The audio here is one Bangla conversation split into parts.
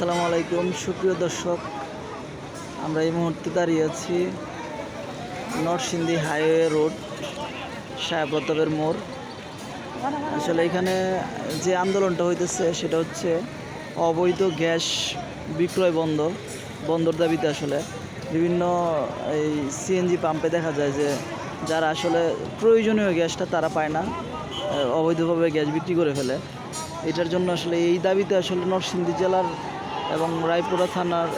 আসসালামু আলাইকুম, সুপ্রিয় দর্শক। আমরা এই মুহূর্তে দাঁড়িয়ে আছি নরসিংদী হাইওয়ে রোড শাহপ্রতাপের মোড়। আসলে এখানে যে আন্দোলনটা হইতেছে, সেটা হচ্ছে অবৈধ গ্যাস বিক্রয় বন্ধ বন্ধর দাবিতে আসলে বিভিন্ন এই সিএনজি পাম্পে দেখা যায় যে যারা আসলে প্রয়োজনীয় গ্যাসটা তারা পায় না, অবৈধভাবে গ্যাস বিক্রি করে ফেলে। এটার জন্য আসলে এই দাবিতে আসলে নরসিংদী জেলার এবং রায়পুরা থানার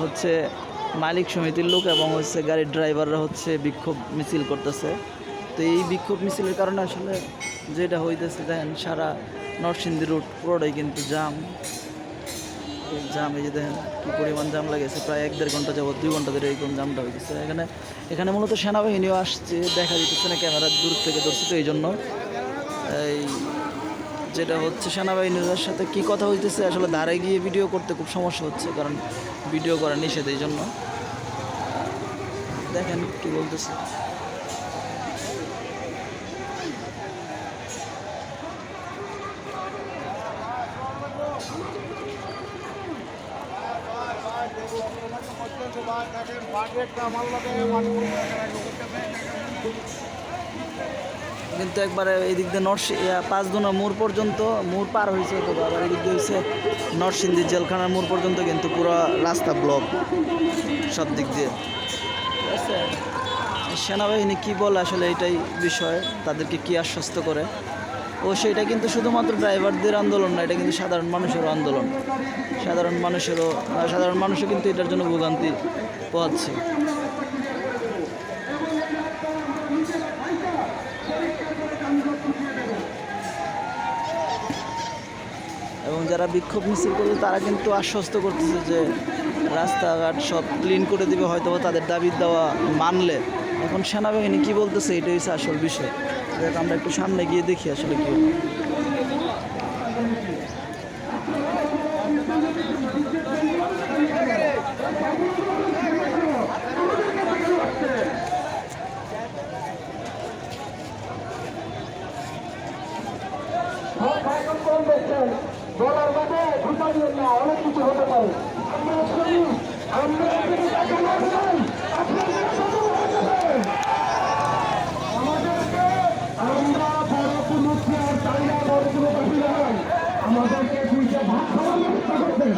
হচ্ছে মালিক সমিতির লোক এবং হচ্ছে গাড়ির ড্রাইভাররা হচ্ছে বিক্ষোভ মিছিল করতেছে। তো এই বিক্ষোভ মিছিলের কারণে আসলে যেটা হইতেছে, দেখেন সারা নরসিংদী রুট পুরোটাই কিন্তু জাম। জাম, এই যে দেখেন কী পরিমাণ জাম লাগেছে, প্রায় এক দেড় ঘণ্টা যাবত দুই ঘণ্টা ধরে এরকম জামটা হইতেছে। এখানে এখানে মূলত সেনাবাহিনীও আসছে, দেখা দিতেছে না ক্যামেরার দূর থেকে ধরছে, তো এই জন্য এই যেটা হচ্ছে সেনাবাহিনীর সাথে কি কথা হইতেছে, আসলে ধারে গিয়ে ভিডিও করতে খুব সমস্যা হচ্ছে, কারণ ভিডিও করা নিষেধ এই জন্য। দেখেন কি বলতেছে। কিন্তু একবারে এই দিক দিয়ে নরসি পাঁচ পাঁচদোনা মোড় পর্যন্ত, মোড় পার হয়েছে তো আবার এদিক দিয়ে হয়েছে নরসিংদী জেলখানার মোড় পর্যন্ত কিন্তু পুরো রাস্তা ব্লক সব দিক দিয়ে। ঠিক আছে? সেনাবাহিনী কী বলে আসলে এটাই বিষয়, তাদেরকে কী আশ্বস্ত করে? ও, সেটা কিন্তু শুধুমাত্র ড্রাইভারদের আন্দোলন না, এটা কিন্তু সাধারণ মানুষেরও আন্দোলন। সাধারণ মানুষেরও সাধারণ মানুষও কিন্তু এটার জন্য ভোগান্তি পোহাচ্ছে। যারা বিক্ষোভ মিছিল করবে, তারা কিন্তু আশ্বস্ত করতেছে যে রাস্তাঘাট সব ক্লিন করে দিবে হয়তো তাদের দাবি দেওয়া মানলে। এখন সেনাবাহিনী কি বলতেছে, এটাই হচ্ছে আসল বিষয়। দেখ, আমরা একটু সামনে গিয়ে দেখি আসলে কি কম দেখছেন বলার মাঝে ঢুকাইয়েন না, অনেক কিছু হতে পারে। আমরা আমরা আপনাকে টাকা না দিলাম আমাদেরকে আমরা বড় কোনো চেয়ার চাই না বড় কোনো দাবি আমাদেরকে দুইটা ভাগ খাওয়ানোর চেষ্টা করতেন